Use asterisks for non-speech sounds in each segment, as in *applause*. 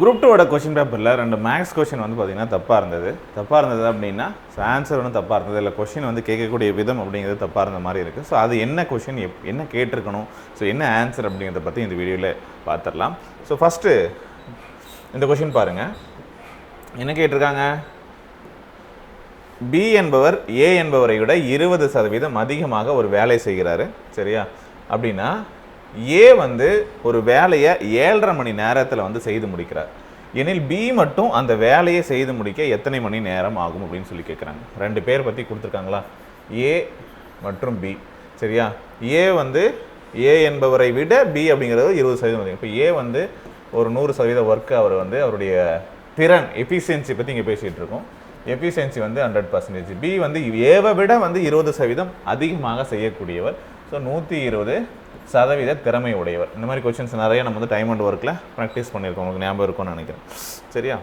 Group டூவோட question பேப்பரில் ரெண்டு மேக்ஸ் கொஷின் வந்து பார்த்திங்கன்னா தப்பாக இருந்தது. தப்பாக இருந்தது அப்படின்னா ஸோ ஆன்சர் ஒன்றும் தப்பாக இருந்தது. இல்லை கொஷின் வந்து கேட்கக்கூடிய விதம் அப்படிங்கிறது தப்பாக இருந்த மாதிரி இருக்குது ஸோ அது என்ன கொஷின் எப் என்ன கேட்டிருக்கணும்? ஸோ என்ன ஆன்சர் அப்படிங்கிறத பற்றி இந்த வீடியோவில் பார்த்துடலாம் ஸோ ஃபஸ்ட்டு இந்த கொஷின் பாருங்கள் என்ன கேட்டிருக்காங்க? பி என்பவர் ஏ என்பவரை விட இருபது சதவீதம் அதிகமாக ஒரு வேலை செய்கிறாரு. சரியா? அப்படின்னா ஏ வந்து ஒரு வேலையை ஏழரை மணி நேரத்தில் வந்து செய்து முடிக்கிறார். எனில் பி மட்டும் அந்த வேலையை செய்து முடிக்க எத்தனை மணி நேரம் ஆகும் அப்படின்னு சொல்லி கேட்குறாங்க ரெண்டு பேர் பற்றி கொடுத்துருக்காங்களா? ஏ மற்றும் பி. சரியா? ஏ வந்து ஏ என்பவரை விட பி அப்படிங்கிறது இருபது சதவீதம் இப்போ ஏ வந்து ஒரு நூறு சதவீத ஒர்க்கு அவர் வந்து அவருடைய திறன் எஃபிஷியன்சி பற்றி இங்கே பேசிகிட்டு இருக்கோம். எஃபிஷியன்சி வந்து ஹண்ட்ரட் பர்சன்டேஜ் பி வந்து ஏவை விட வந்து இருபது சதவீதம் அதிகமாக செய்யக்கூடியவர். ஸோ நூற்றி இருபது சதவீத திறமை உடையவர். இந்த மாதிரி கொஷின்ஸ் நிறைய நம்ம வந்து டைம் அண்ட் ஒர்க்கில் ப்ராக்டிஸ் பண்ணியிருக்கோம். உங்களுக்கு ஞாபகம் இருக்கும்னு நினைக்கிறேன். சரியா?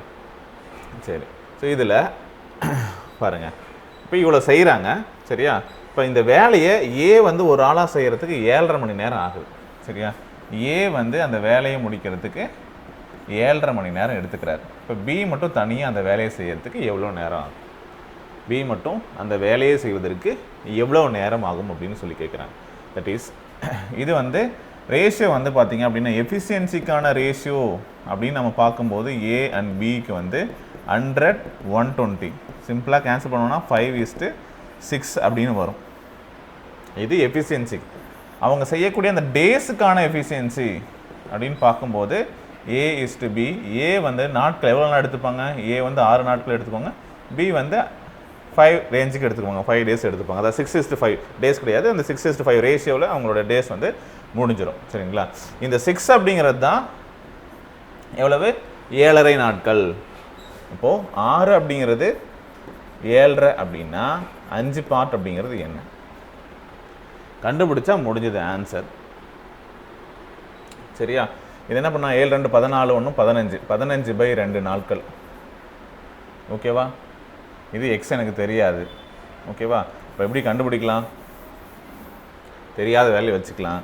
சரி. ஸோ இதில் பாருங்கள் இப்போ இவ்வளோ செய்கிறாங்க சரியா? இப்போ இந்த வேலையை ஏ வந்து ஒரு ஆளாக செய்கிறதுக்கு ஏழரை மணி நேரம் ஆகுது. சரியா? ஏ வந்து அந்த வேலையை முடிக்கிறதுக்கு ஏழரை மணி நேரம் எடுத்துக்கிறார். இப்போ பி மட்டும் தனியாக அந்த வேலையை செய்கிறதுக்கு எவ்வளோ நேரம் ஆகும்? பி மட்டும் அந்த வேலையை செய்வதற்கு எவ்வளோ நேரம் ஆகும் அப்படின்னு சொல்லி கேட்குறாங்க தட் இஸ் *coughs* இது வந்து ரேஷியோ வந்து பார்த்தீங்க அப்படின்னா எஃபிஷியன்சிக்கான ரேஷியோ அப்படின்னு நம்ம பார்க்கும்போது ஏ அண்ட் பிக்கு வந்து ஹண்ட்ரட் ஒன் டுவெண்ட்டி சிம்பிளாக கேன்சல் பண்ணோன்னா ஃபைவ் இஸ்ட்டு சிக்ஸ் அப்படின்னு வரும். இது எஃபிஷியன்சி அவங்க செய்யக்கூடிய அந்த டேஸுக்கான எஃபிஷியன்சி அப்படின்னு பார்க்கும்போது ஏ இஸ்டு பி ஏ வந்து நாட்கள் எவ்வளோ நாள் எடுத்துப்பாங்க? ஏ வந்து ஆறு நாட்கள் எடுத்துக்கோங்க. பி வந்து ஃபைவ் ரேஞ்சுக்கு எடுத்துக்குவாங்க. ஃபைவ் டேஸ் எடுத்துப்பாங்க. அதாவது சிக்ஸ் இஸ்ட்டு ஃபைவ் டேஸ் கிடையாது. அந்த சிக்ஸ் இஸ்ட்டு ஃபைவ் ரேஷியோவில் அவங்களோட டேஸ் வந்து முடிஞ்சிடும் சரிங்களா? இந்த சிக்ஸ் அப்படிங்கிறது தான் எவ்வளவு? ஏழரை நாட்கள். இப்போது ஆறு அப்படிங்கிறது ஏழரை அப்படின்னா அஞ்சு பார்ட் அப்படிங்கிறது என்ன? கண்டுபிடிச்சா முடிஞ்சது ஆன்சர் சரியா? இது என்ன பண்ணால் ஏழு ரெண்டு பதினாலு ஒன்று பதினஞ்சு. பதினஞ்சு பை ரெண்டு நாட்கள். ஓகேவா இது எக்ஸ் எனக்கு தெரியாது. ஓகேவா இப்போ எப்படி கண்டுபிடிக்கலாம்? தெரியாத வேல்யூ வச்சுக்கலாம்.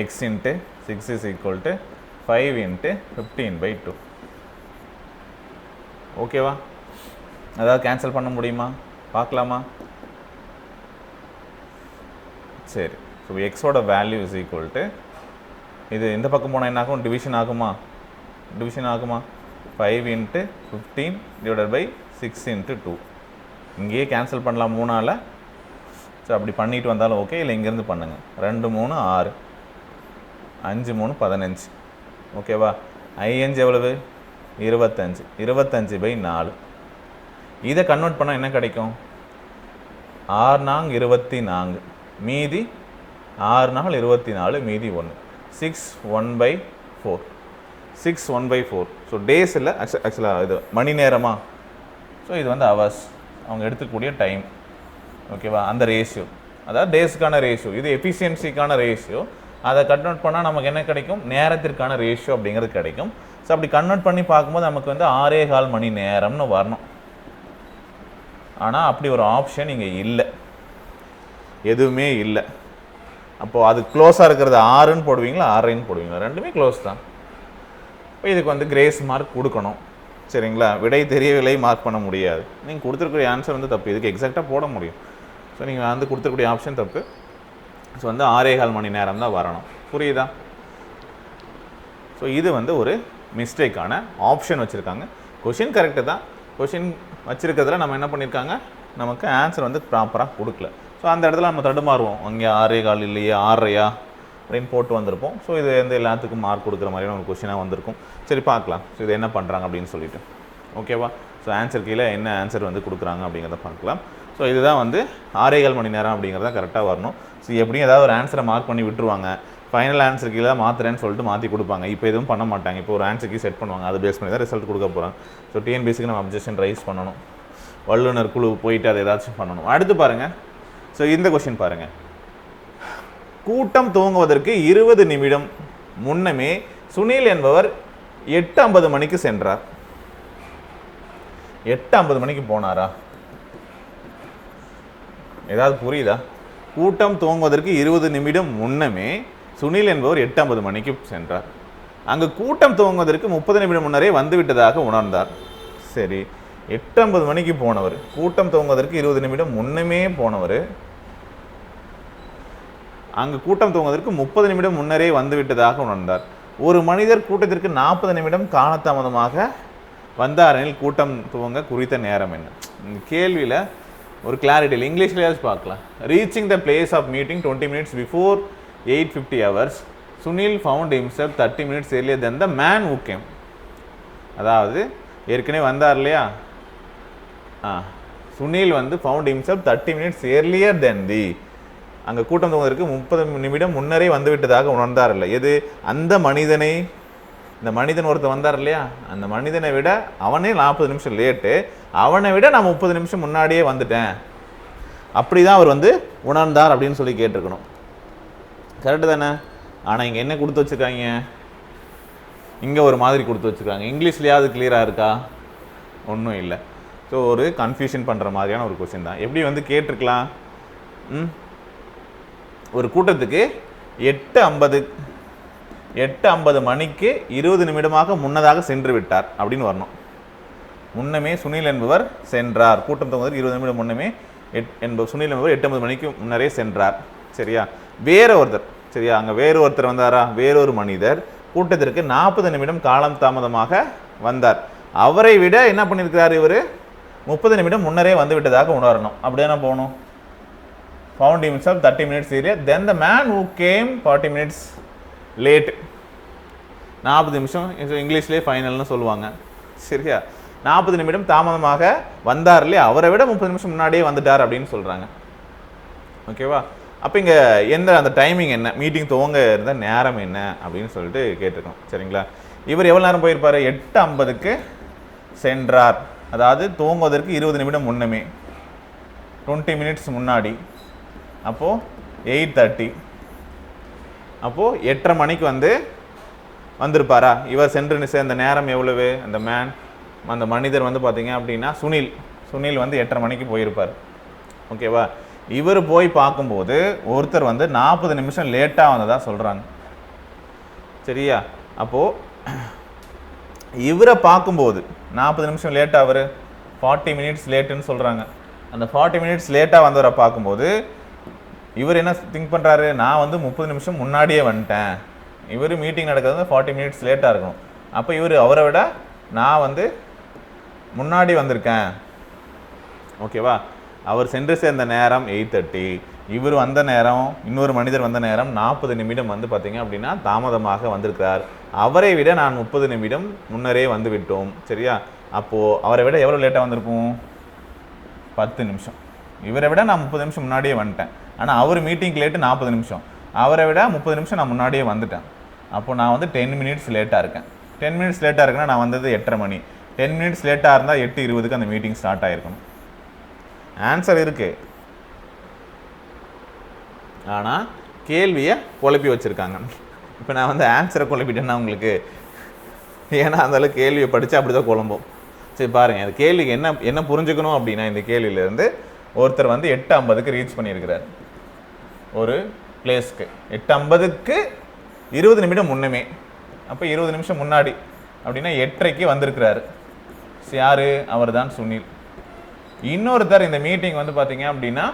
X into six is equal to five into fifteen by two ஓகேவா அதாவது கேன்சல் பண்ண முடியுமா? பார்க்கலாமா? சரி. ஸோ எக்ஸோட வேல்யூ இஸ் ஈக்குவல் டு இது இந்த பக்கம் போனால் என்ன ஆகும்? டிவிஷன் ஆகுமா? டிவிஷன் ஆகுமா? Five into fifteen divided by six into two இங்கேயே கேன்சல் பண்ணலாம் மூணால். ஸோ அப்படி பண்ணிட்டு வந்தாலும் ஓகே இல்லை இங்கேருந்து பண்ணுங்கள் ரெண்டு மூணு ஆறு. அஞ்சு மூணு பதினஞ்சு. ஓகேவா ஐஎன்ஜி எவ்வளவு? இருபத்தஞ்சு. இருபத்தஞ்சு பை நாலு. இதை கன்வெர்ட் பண்ணால் என்ன கிடைக்கும்? ஆறு நாங் இருபத்தி நான்கு. மீதி ஆறு நாள் இருபத்தி நாலு மீதி ஒன்று six one by four six one by four so days இல்லை ஆக்சுவலாக இது மணி நேரமா? ஸோ இது வந்து அவர்ஸ் அவங்க எடுத்துக்கூடிய டைம் ஓகேவா அந்த ரேஷியோ அதாவது டேஸ்க்கான ரேஷியோ இது எஃபிஷியன்சிக்கான ரேஷியோ அதை கன்வெர்ட் பண்ணால் நமக்கு என்ன கிடைக்கும்? நேரத்திற்கான ரேஷியோ அப்படிங்கிறது கிடைக்கும். ஸோ அப்படி கன்வெர்ட் பண்ணி பார்க்கும்போது நமக்கு வந்து ஆறே கால் மணி நேரம்னு வரணும். ஆனால் அப்படி ஒரு ஆப்ஷன் இங்கே இல்லை. எதுவுமே இல்லை. அப்போது அது க்ளோஸாக இருக்கிறது ஆறுன்னு போடுவீங்களா? ஆறைன்னு போடுவீங்களா? ரெண்டுமே க்ளோஸ் தான். இப்போ இதுக்கு வந்து கிரேஸ் மார்க் கொடுக்கணும். சரிங்களா? விடை தெரியவில்லை மார்க் பண்ண முடியாது. நீங்கள் கொடுத்துருக்கூடிய ஆன்சர் வந்து தப்பு. இதுக்கு எக்ஸாக்டாக போட முடியும். ஸோ நீங்கள் வந்து கொடுத்துருக்கூடிய ஆப்ஷன் தப்பு. ஸோ வந்து ஆறே கால் மணி நேரம் தான் வரணும். புரியுதா? ஸோ இது வந்து ஒரு மிஸ்டேக்கான ஆப்ஷன் வச்சுருக்காங்க. கொஷின் கரெக்டு தான். கொஷின் வச்சுருக்கிறதுல நம்ம என்ன பண்ணியிருக்காங்க நமக்கு ஆன்சர் வந்து ப்ராப்பராக கொடுக்கல. ஸோ அந்த இடத்துல நம்ம தடுமாறுவோம். அங்கே ஆறே கால் இல்லையே ஆறையா அப்படின்னு போட்டு வந்திருப்போம். ஸோ இது வந்து எல்லாத்துக்கும் மார்க் கொடுக்குற மாதிரியான ஒரு கொஷினாக வந்திருக்கும். சரி பார்க்கலாம். ஸோ இது என்ன பண்ணுறாங்க அப்படின்னு சொல்லிட்டு. ஓகேவா ஸோ ஆன்சர் கீழே என்ன ஆன்சர் வந்து கொடுக்குறாங்க அப்படிங்கிறத பார்க்கலாம். ஸோ இதுதான் வந்து ஆறேகால் மணி நேரம் அப்படிங்கிறத கரெக்டாக வரணும். ஸோ எப்படியும் ஏதாவது ஒரு ஆன்சரை மார்க் பண்ணி விட்டுருவாங்க. ஃபைனல் ஆன்சர் கீழே மாற்றுறேன்னு சொல்லிட்டு மாற்றி கொடுப்பாங்க. இப்போ எதுவும் பண்ண மாட்டாங்க. இப்போ ஒரு ஆன்சர் கீ செட் பண்ணுவாங்க. அதை பேஸ் பண்ணி தான் ரிசல்ட் கொடுக்க போகிறாங்க ஸோ டிஎன்பிசிக்கு நம்ம அப்ஜெக்ஷன் ரைஸ் பண்ணணும். வல்லுநர் குழு போயிட்டு அதை ஏதாச்சும் பண்ணணும். அடுத்து பாருங்கள் ஸோ இந்த கொஷின் பாருங்கள் கூட்டம் துவங்குவதற்கு இருபது நிமிடம் முன்னமே சுனில் என்பவர் எட்டு ஐம்பது மணிக்கு சென்றார். எட்டு ஐம்பது மணிக்கு போனாரா? ஏதாவது புரியுதா? கூட்டம் துவங்குவதற்கு இருபது நிமிடம் முன்னமே சுனில் என்பவர் எட்டு ஐம்பது மணிக்கு சென்றார். அங்கு கூட்டம் துவங்குவதற்கு முப்பது நிமிடம் முன்னரே வந்துவிட்டதாக உணர்ந்தார். சரி எட்டு ஐம்பது மணிக்கு போனவர் கூட்டம் துவங்குவதற்கு இருபது நிமிடம் முன்னமே போனவர் அங்கு கூட்டம் துவங்குவதற்கு முப்பது நிமிடம் முன்னரே வந்துவிட்டதாக உணர்ந்தார். ஒரு மனிதர் கூட்டத்திற்கு நாற்பது நிமிடம் காலதாமதமாக வந்தாரெனில் கூட்டம் துவங்க குறித்த நேரம் என்ன? இந்த கேள்வியில் ஒரு கிளாரிட்டி இல்லை. இங்கிலீஷ்லேயாவது பார்க்கலாம். Reaching the place of meeting twenty minutes before eight fifty hours Sunil found himself thirty minutes earlier then the man who came அதாவது ஏற்கனவே வந்தார் இல்லையா? ஆ. சுனில் வந்து found himself thirty minutes earlier then the அங்கே கூட்டம் துவங்குவதற்கு முப்பது நிமிடம் முன்னரே வந்து விட்டதாக உணர்ந்தார் இல்லை. எது? அந்த மனிதனை இந்த மனிதன் ஒருத்தர் வந்தார் இல்லையா? அந்த மனிதனை விட அவனே நாற்பது நிமிஷம் லேட்டு. அவனை விட நான் முப்பது நிமிஷம் முன்னாடியே வந்துட்டேன். அப்படி தான் அவர் வந்து உணர்ந்தார் அப்படின்னு சொல்லி கேட்டிருக்கணும். கரெக்டு தானே? ஆனால் இங்கே என்ன கொடுத்து வச்சுருக்காங்க? இங்கே ஒரு மாதிரி கொடுத்து வச்சுருக்காங்க. இங்கிலீஷ்லேயாவது கிளியராக இருக்கா? ஒன்றும் இல்லை. ஸோ ஒரு கன்ஃபியூஷன் பண்ணுற மாதிரியான ஒரு கொஸ்டின் தான். எப்படி வந்து கேட்டிருக்கலாம்? ம்? ஒரு கூட்டத்துக்கு எட்டு ஐம்பது எட்டு ஐம்பது மணிக்கு இருபது நிமிடமாக முன்னதாக சென்று விட்டார் அப்படின்னு வரணும். முன்னமே சுனில் என்பவர் சென்றார். கூட்டம் தொகுவதற்கு இருபது நிமிடம் முன்னமே எட் என்பவர் சுனில் என்பவர் எட்டு ஐம்பது மணிக்கு முன்னரே சென்றார். சரியா? வேற ஒருத்தர் சரியா? அங்கே வேறு ஒருத்தர் வந்தாரா? வேறொரு மனிதர். கூட்டத்திற்கு நாற்பது நிமிடம் காலம் தாமதமாக வந்தார். அவரை விட என்ன பண்ணியிருக்கிறார் இவர்? முப்பது நிமிடம் முன்னரே வந்து விட்டதாக உணரணும். அப்படியே போகணும்? Found himself thirty minutes area then the man who came forty minutes late நாற்பது நிமிஷம். இங்கிலீஷ்லேயே ஃபைனல்னு சொல்லுவாங்க. சரியா? நாற்பது நிமிடம் தாமதமாக வந்தார் இல்லையா? அவரை விட முப்பது நிமிஷம் முன்னாடியே வந்துட்டார் அப்படின்னு சொல்கிறாங்க ஓகேவா அப்போ இங்கே எந்த அந்த டைமிங் என்ன? மீட்டிங் துவங்க இருந்த நேரம் என்ன? அப்படின்னு சொல்லிட்டு கேட்டிருக்கோம். சரிங்களா? இவர் எவ்வளோ நேரம் போயிருப்பார்? எட்டு ஐம்பதுக்கு சென்றார். அதாவது துவங்குவதற்கு இருபது நிமிடம் முன்னமே. டுவெண்ட்டி மினிட்ஸ் முன்னாடி. அப்போது எயிட் தேர்ட்டி அப்போது எட்டரை மணிக்கு வந்து வந்திருப்பாரா? இவர் சென்று சேர்ந்த நேரம் எவ்வளவு? அந்த மேன் அந்த மனிதர் வந்து பார்த்தீங்க அப்படின்னா சுனில் சுனில் வந்து எட்டரை மணிக்கு போயிருப்பார். ஓகேவா இவர் போய் பார்க்கும்போது ஒருத்தர் வந்து நாற்பது நிமிஷம் லேட்டாக வந்ததாக சொல்கிறாங்க சரியா? அப்போது இவரை பார்க்கும்போது நாற்பது நிமிஷம் லேட்டாக அவர்? ஃபார்ட்டி மினிட்ஸ் லேட்டுன்னு சொல்கிறாங்க அந்த ஃபார்ட்டி மினிட்ஸ் லேட்டாக வந்தவரை பார்க்கும்போது இவர் என்ன திங்க் பண்ணுறாரு நான் வந்து முப்பது நிமிஷம் முன்னாடியே வந்துட்டேன். இவர் மீட்டிங் நடக்கிறது வந்து ஃபார்ட்டி மினிட்ஸ் லேட்டாக இருக்கும் அப்போ இவர் அவரை விட நான் வந்து முன்னாடி வந்திருக்கேன். ஓகேவா அவர் சென்று சேர்ந்த நேரம் எயிட் தேர்ட்டி இவர் வந்த நேரம் இன்னொரு மனிதர் வந்த நேரம் நாற்பது நிமிடம் வந்து பார்த்தீங்க அப்படின்னா தாமதமாக வந்திருக்கிறார். அவரை விட நான் முப்பது நிமிடம் முன்னரே வந்து விட்டோம் சரியா? அப்போது அவரை விட எவ்வளோ லேட்டாக வந்திருக்கும்? பத்து நிமிஷம். இவரை விட நான் முப்பது நிமிஷம் முன்னாடியே வந்துட்டேன். ஆனால் அவர் மீட்டிங்க்கு லேட்டு நாற்பது நிமிஷம். அவரை விட முப்பது நிமிஷம் நான் முன்னாடியே வந்துட்டேன். அப்போ நான் வந்து டென் மினிட்ஸ் லேட்டாக இருக்கேன். டென் மினிட்ஸ் லேட்டாக இருக்குன்னா நான் வந்தது எட்டரை மணி. டென் மினிட்ஸ் லேட்டாக இருந்தால் எட்டு இருபதுக்கு அந்த மீட்டிங் ஸ்டார்ட் ஆகிருக்கணும் ஆன்சர் இருக்குது ஆனால் கேள்வியை குழப்பி வச்சுருக்காங்க. இப்போ நான் வந்து ஆன்சரை குழப்பிட்டேன்னா உங்களுக்கு ஏன்னா அந்த கேள்வியை படித்தா அப்படி தான் குழம்பும். சரி பாருங்கள் அந்த கேள்விக்கு என்ன என்ன புரிஞ்சுக்கணும் அப்படின்னா இந்த கேள்வியிலேருந்து ஒருத்தர் வந்து எட்டு ஐம்பதுக்கு ரீச் பண்ணியிருக்கிறார். ஒரு பிளேஸ்க்கு எட்டு ஐம்பதுக்கு இருபது நிமிடம் முன்னமே. அப்போ இருபது நிமிஷம் முன்னாடி அப்படின்னா எட்டரைக்கு வந்திருக்கிறாரு. யார்? அவர் தான் சுனில். இன்னொருத்தர் இந்த மீட்டிங் வந்து பார்த்தீங்க அப்படின்னா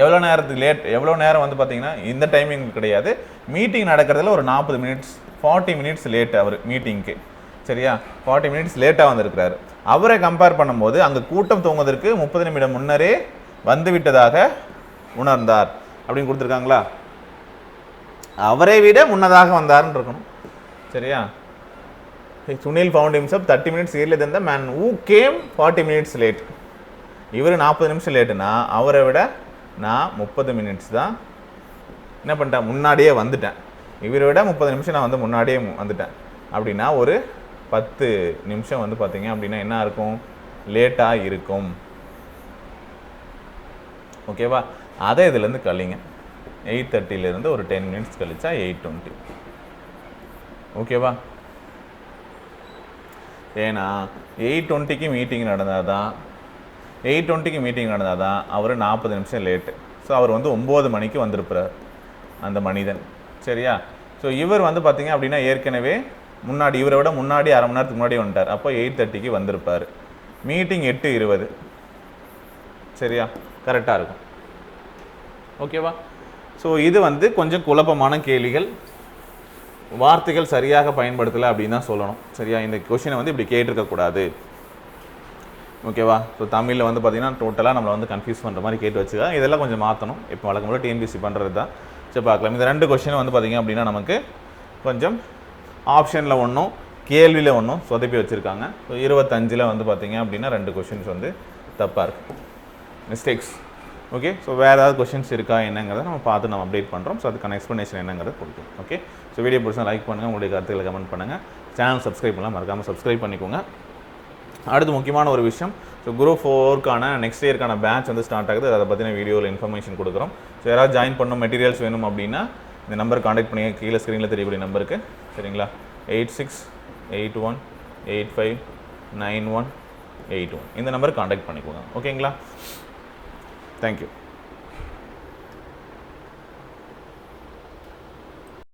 எவ்வளோ நேரத்துக்கு லேட் எவ்வளோ நேரம் வந்து பார்த்தீங்கன்னா இந்த டைமிங் கிடையாது. மீட்டிங் நடக்கிறதுல ஒரு நாற்பது மினிட்ஸ் ஃபார்ட்டி மினிட்ஸ் லேட் அவர் மீட்டிங்க்கு சரியா? ஃபார்ட்டி மினிட்ஸ் லேட்டாக வந்திருக்கிறாரு. அவரை கம்பேர் பண்ணும்போது அங்கே கூட்டம் துவங்குவதற்கு முப்பது நிமிடம் முன்னரே வந்து விட்டதாக உணர்ந்தார். அப்படின்னு கொடுத்துருக்காங்களா? அவரை விட முன்னதாக வந்தார்னு இருக்கணும். சரியா? Sunil found himself thirty minutes early then the man who came forty minutes late இவர் நாற்பது நிமிஷம் லேட்டுனா அவரை விட நான் முப்பது மினிட்ஸ் தான் என்ன பண்ணிட்டேன்? முன்னாடியே வந்துட்டேன். இவரை விட முப்பது நிமிஷம் நான் வந்து முன்னாடியே வந்துட்டேன். அப்படின்னா ஒரு பத்து நிமிஷம் வந்து பார்த்தீங்க அப்படின்னா என்ன இருக்கும்? லேட்டாக இருக்கும். ஓகேவா அதை இதுலேருந்து கழிங்க. எயிட் தேர்ட்டிலேருந்து ஒரு டென் மினிட்ஸ் கழிச்சா எயிட் டுவெண்ட்டி. ஓகேவா ஏன்னா எயிட் டுவெண்ட்டிக்கு மீட்டிங் நடந்தால் தான் எயிட் டுவெண்ட்டிக்கு மீட்டிங் நடந்தால் தான் அவர் நாற்பது நிமிஷம் லேட்டு ஸோ அவர் வந்து ஒம்பது மணிக்கு வந்திருப்பார் அந்த மனிதன். சரியா? ஸோ இவர் வந்து பார்த்தீங்க அப்படின்னா ஏற்கனவே முன்னாடி இவரை விட முன்னாடி அரை மணி நேரத்துக்கு முன்னாடி வந்துட்டார். அப்போ எயிட் தேர்ட்டிக்கு வந்திருப்பார். மீட்டிங் எட்டு இருபது. சரியா? கரெக்டாக இருக்கும். ஓகேவா ஸோ இது வந்து கொஞ்சம் குழப்பமான கேள்விகள். வார்த்தைகள் சரியாக பயன்படுத்தலை அப்படின்னு தான் சொல்லணும். சரியா? இந்த கொஷினை வந்து இப்படி கேட்டிருக்கக்கூடாது ஓகேவா ஸோ தமிழில் வந்து பார்த்தீங்கன்னா டோட்டலாக நம்மளை வந்து கன்ஃபியூஸ் பண்ணுற மாதிரி கேட்டு வச்சுக்கா இதெல்லாம் கொஞ்சம் மாற்றணும் இப்போ வழக்கம் போல் டிஎன்பிசி பண்ணுறது தான் சரி பார்க்கலாம். இந்த ரெண்டு கொஷினும் வந்து பார்த்தீங்க அப்படின்னா நமக்கு கொஞ்சம் ஆப்ஷனில் ஒன்றும் கேள்வியில் ஒன்றும் சொதப்பி வச்சுருக்காங்க. ஸோ இருபத்தஞ்சில் வந்து பார்த்தீங்க அப்படின்னா ரெண்டு கொஷின்ஸ் வந்து தப்பாக இருக்குது மிஸ்டேக்ஸ் ஓகே ஸோ வேறு ஏதாவது கொஷின்ஸ் இருக்கா என்னங்கிறத நம்ம பார்த்து நம்ம அப்டேட் பண்ணுறோம் ஸோ அதுக்கான எக்ஸ்ப்ளனேஷன் என்னங்கிறத கொடுக்கும். ஓகே ஸோ வீடியோ பிடிச்சா லைக் பண்ணுங்கள் உங்களுடைய கருத்துக்களை கமெண்ட் பண்ணுங்கள் சேனல் சப்ஸ்கிரைப் பண்ணலாம் மறக்காமல் சப்ஸ்கிரைப் பண்ணிக்கோங்க. அடுத்து முக்கியமான ஒரு விஷயம். ஸோ குரூப் ஃபோருக்கான நெக்ஸ்ட் இயர்க்கான பேட்ச் வந்து ஸ்டார்ட் ஆகுது. அதை பற்றின வீடியோவில் இன்ஃபர்மேஷன் கொடுக்குறோம். ஸோ யாராவது ஜாயின் பண்ணணும் மெட்டீரியல்ஸ் வேணும் அப்படின்னா இந்த நம்பர் காண்டாக்ட் பண்ணி கீழே ஸ்க்ரீனில் தெரியக்கூடிய நம்பருக்கு சரிங்களா? Eight six eight one eight five nine one eight one இந்த நம்பருக்கு காண்டாக்ட் பண்ணிக்கோங்க. ஓகேங்களா தேங்க்யூ